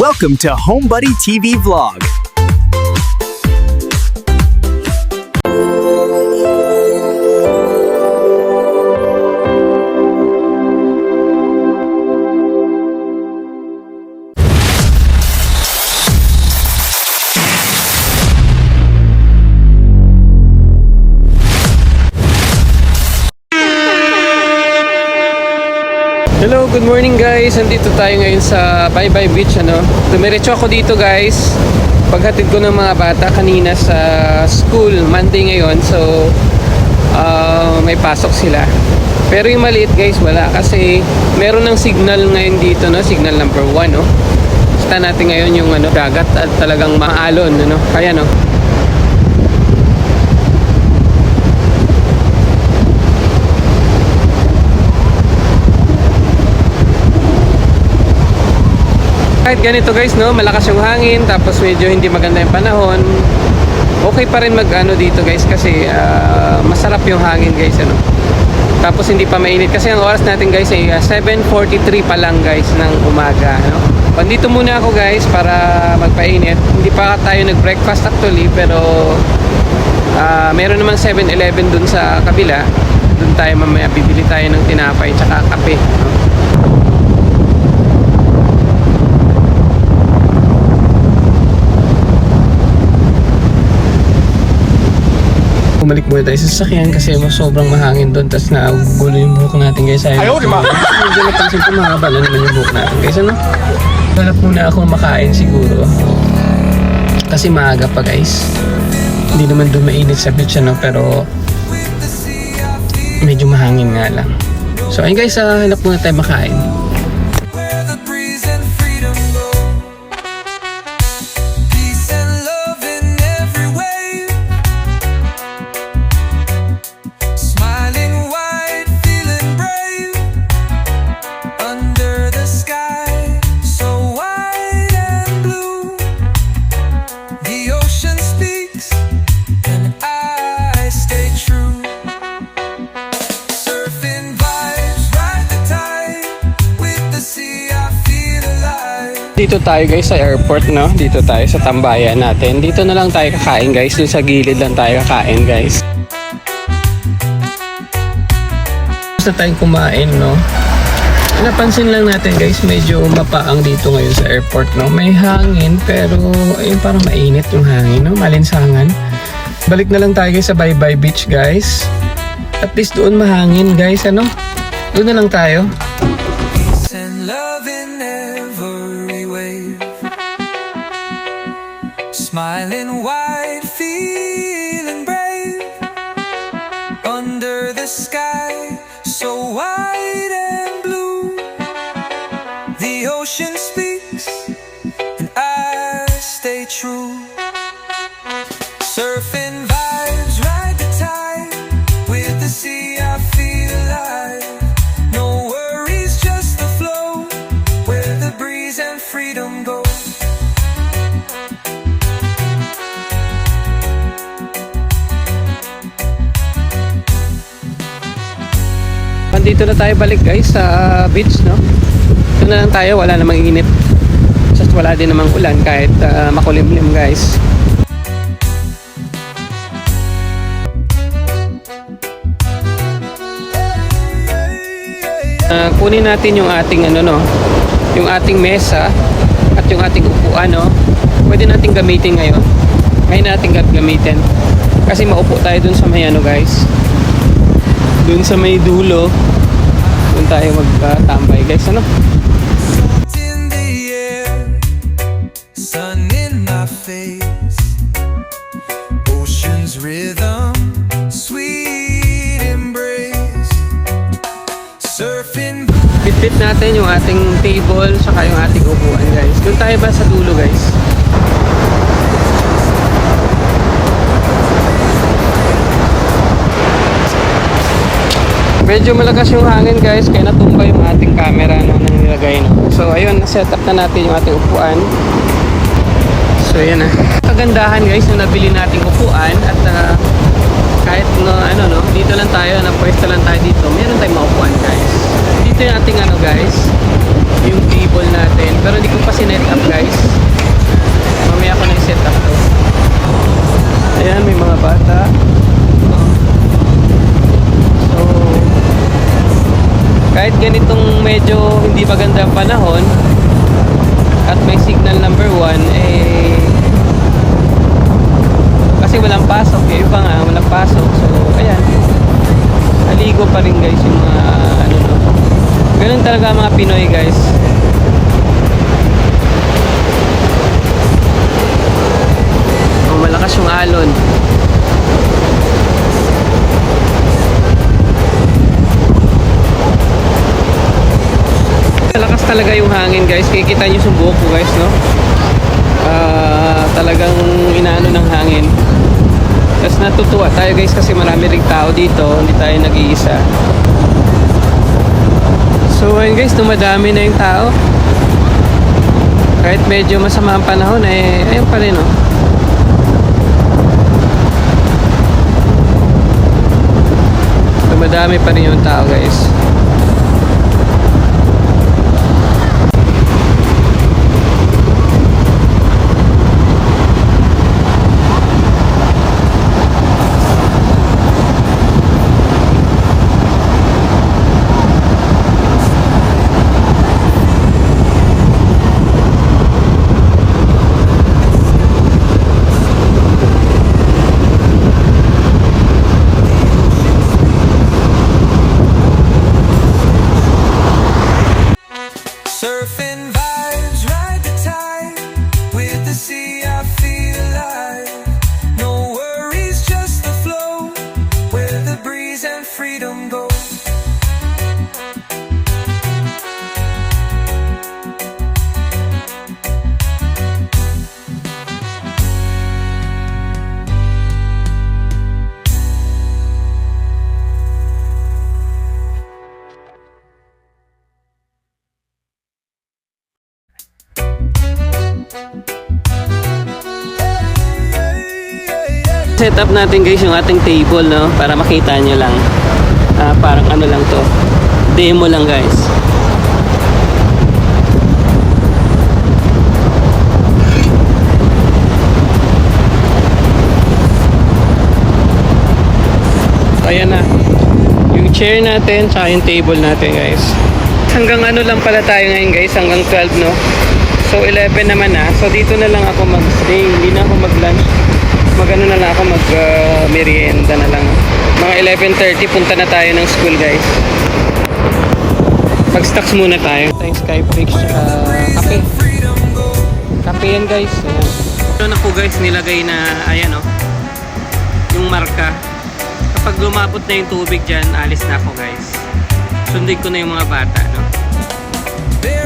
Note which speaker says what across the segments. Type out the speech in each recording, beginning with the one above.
Speaker 1: Welcome to HomeBuddy TV Vlog.
Speaker 2: Good morning guys. Andito tayo ngayon sa Bye Bye Beach ano. Dumiretso ako dito guys. Paghatid ko ng mga bata kanina sa school, Monday ngayon. So ah, may pasok sila. Pero yung maliit guys, wala kasi meron ng signal ngayon dito no, signal number 1 no. Kita natin ngayon yung ano, dagat at talagang maalon ano. Kaya no. Kahit ganito guys, no, malakas yung hangin, tapos medyo hindi maganda yung panahon. Okay pa rin mag ano dito guys kasi ah, masarap yung hangin guys ano. Tapos hindi pa mainit kasi ang oras natin guys ay ah, 7:43 pa lang guys ng umaga, no. Pandito muna ako guys para magpainit. Hindi pa tayo nag-breakfast actually pero ah, meron namang 7-Eleven dun sa kabila. Dun tayo mamaya bibili tayo ng tinapay tsaka kape, no. Bumalik muna tayo sa sasakyan kasi mas sobrang mahangin doon tapos nagugulo yung buhok natin guys. Ayaw ko Medyo napansin ko mahaba na naman yung buhok natin guys. Ano? Hanap muna ako makain siguro. Kasi maaga pa guys. Hindi naman doon mainit sa beach ano pero medyo mahangin nga lang. So ayun guys, ah, hanap muna tayo makain. Dito tayo guys sa airport no. Dito tayo sa tambayan natin. Dito na lang tayo kakain guys. Doon sa gilid lang tayo kakain guys. Gusto tayong kumain no. Napansin lang natin guys, medyo mapaang dito ngayon sa airport no. May hangin pero ayun parang mainit yung hangin no. Malinsangan. Balik na lang tayo guys sa Bye Beach guys. At least doon mahangin guys ano. Doon na lang tayo.
Speaker 3: Smiling wide, feeling brave. Under the sky, so wide and blue. The ocean speaks,
Speaker 2: Nandito na tayo balik guys sa beach no. Ito na lang tayo, wala namang init. Just wala din namang ulan kahit ah, makulimlim guys. Ah, kunin natin yung ating ano no, yung ating mesa at yung ating upuan no. Pwede nating gamitin ngayon. Ngayon natin gamitin. Kasi maupo tayo dun sa may ano guys. Dun sa may dulo. Tayo magtambay guys ano.
Speaker 3: Sun in my face. Ocean's rhythm, sweet embrace. Surfing
Speaker 2: Bitbit natin yung ating table saka yung ating upuan guys. Doon tayo ba sa dulo guys? Medyo malakas yung hangin guys kaya natumba yung ating camera no, na nilagay no. So ayun, set up na natin yung ating upuan. So yan na. Kagandahan guys yung nabili nating upuan at ah, kahit no, ano no, dito lang tayo, na pwesto lang tayo dito, meron tayong maupuan guys. Dito yung ating ano guys, yung table natin. Pero hindi ko pa sinet up ganitong medyo hindi maganda ang panahon at may signal number 1 eh kasi walang pasok eh. Iba nga walang pasok. So ayan. Naligo pa rin guys yung mga ano no? Ganun talaga mga Pinoy guys. Oh, malakas yung alon malakas talaga yung hangin guys. Kikita nyo yung buhok ko guys no? Ah, talagang inaano ng hangin. Tapos natutuwa tayo guys kasi marami ring tao dito. Hindi tayo nag-iisa. So ayun guys dumadami na yung tao. Kahit medyo masama ang panahon eh ayun pa rin oh dumadami pa rin yung tao guys set up natin guys yung ating table no? Para makita nyo lang. Ah, parang ano lang to. Demo lang guys. Ayan na. Yung chair natin tsaka yung table natin guys. Hanggang ano lang pala tayo ngayon guys? Hanggang 12 no? So 11 naman na so dito na lang ako magstay. Hindi na ako mag lunch magano na lang ako mag uh, merienda na lang. Mga 11.30 punta na tayo ng school guys. Mag stocks muna tayo. Tayong skyflakes tsaka kape.
Speaker 3: Freedom go.
Speaker 2: kape yan guys. Ayan ito na po guys nilagay na ayan oh. Yung marka. Kapag lumabot na yung tubig dyan alis na ako guys. Sundin ko na yung mga bata no?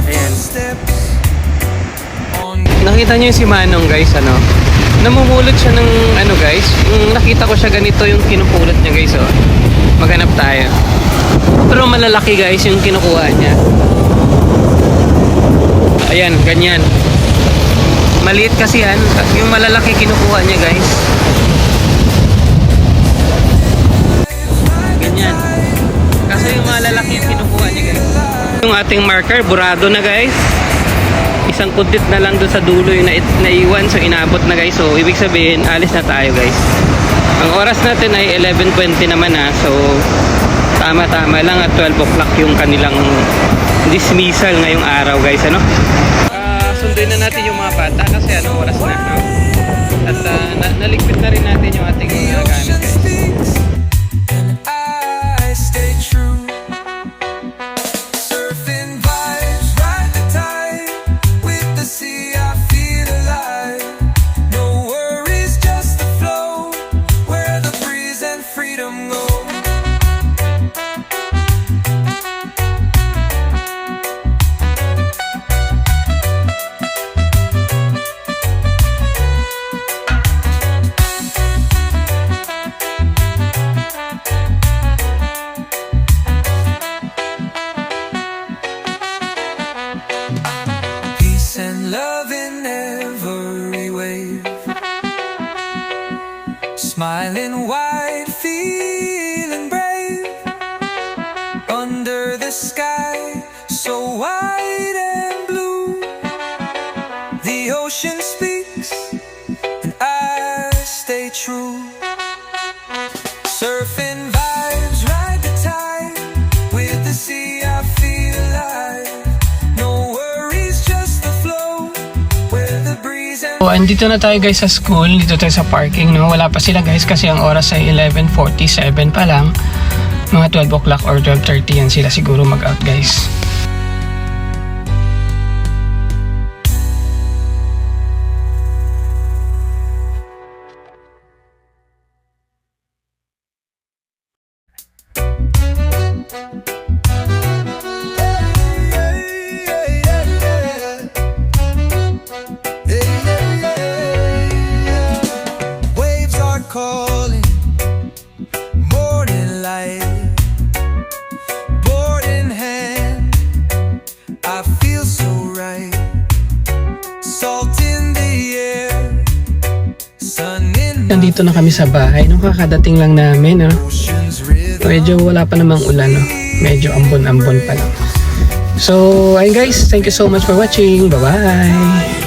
Speaker 2: Ayan. nakita niyo yung si Manong guys ano namumulot siya ng ano guys. Yung nakita ko siya ganito yung kinupulot niya guys oh. Maghanap tayo. Pero malalaki guys yung kinukuha niya. Ayan ganyan. Maliit kasi yan. Yung malalaki kinukuha niya guys. Ganyan. Kasi yung malalaki yung kinukuha niya guys. Yung ating marker burado na guys isang kudit na lang doon sa dulo yung na naiwan. So inabot na guys. So ibig sabihin alis na tayo guys. Ang oras natin ay 11.20 naman na so tama tama lang at 12 o'clock yung kanilang dismissal ngayong araw guys ano? Ah, sunduin na natin yung mga bata kasi ano oras na no? at ah, na naligpit na rin natin yung ating mga gamit guys
Speaker 3: ocean speaks, and I stay true. Surfing vibes, ride the tide. With the sea, I feel alive. No worries, just the flow. Where the breeze and
Speaker 2: So, andito na tayo guys sa school. Dito tayo sa parking. No? Wala pa sila guys kasi ang oras ay 11.47 pa lang. Mga 12 o'clock or 12.30 yan sila siguro mag-out guys. Nandito na kami sa bahay. Nung kakadating lang namin. No?
Speaker 3: rhythm.
Speaker 2: Medyo wala pa namang ulan. No? Medyo ambon-ambon pa lang. So, ayun guys. Thank you so much for watching. Bye-bye.